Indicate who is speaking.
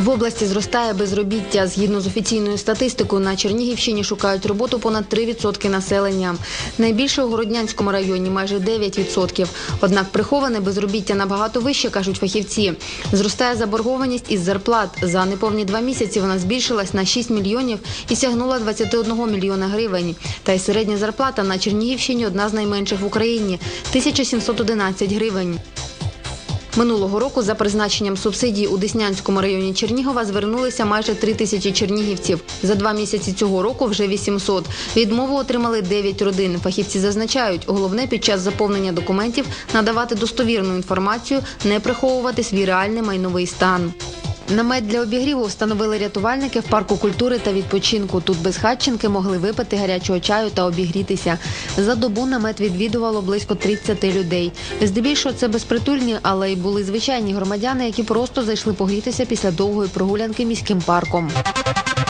Speaker 1: В області зростає безробіття. Згідно з офіційною статистикою, на Чернігівщині шукають роботу понад 3% населення. Найбільше у Городнянському районі майже 9%. Однак приховане безробіття набагато вище, кажуть фахівці. Зростає заборгованість із зарплат. За неповні два місяці вона збільшилась на 6 мільйонів і сягнула 21 мільйона гривень. Та й середня зарплата на Чернігівщині одна з найменших в Україні 1711 гривень. Минулого року за призначенням субсидії у Деснянському районі Чернігова звернулися майже три тисячі чернігівців. За два місяці цього року вже 800. Відмову отримали 9 родин. Фахівці зазначають, головне під час заповнення документів надавати достовірну інформацію, не приховувати свій реальний майновий стан. Намет для обігріву встановили рятувальники в парку культури та відпочинку. Тут безхатченки могли випити гарячого чаю та обігрітися. За добу намет відвідувало близько 30 людей. Здебільшого це безпритульні, але й були звичайні громадяни, які просто зайшли погрітися після довгої прогулянки міським парком.